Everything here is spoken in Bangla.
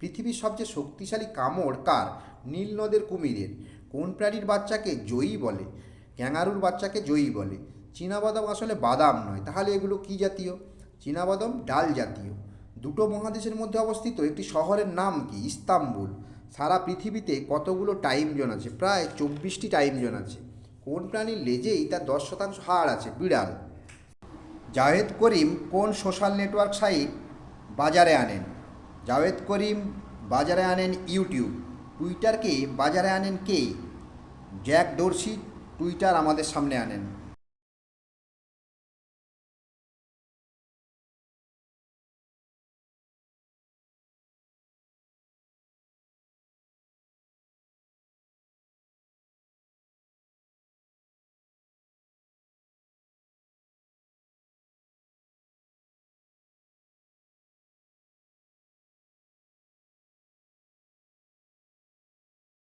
পৃথিবীর সবচেয়ে শক্তিশালী কামড় কার? নীল নদের কুমিরের। কোন প্রাণীর বাচ্চাকে জয়ী বলে? ক্যাঙারুর বাচ্চাকে জয়ী বলে। চীনাবাদাম আসলে বাদাম নয়। তাহলে এগুলো কি জাতীয়? চীনাবাদাম ডাল জাতীয়। দুটো মহাদেশের মধ্যে অবস্থিত একটি শহরের নাম কি? ইস্তাম্বুল। সারা পৃথিবীতে কতগুলো টাইম জোন আছে? প্রায় চব্বিশটি টাইম জোন আছে। কোন প্রাণীর লেজেই তার দশ শতাংশ হাড় আছে? বিড়াল। জাহেদ করিম কোন সোশ্যাল নেটওয়ার্ক সাইট বাজারে আনেন? জাভেদ করিম, বাজারে আনেন ইউটিউব। টুইটারকে বাজারে আনেন কে? জ্যাক ডোরসি, টুইটার আমাদের সামনে আনেন।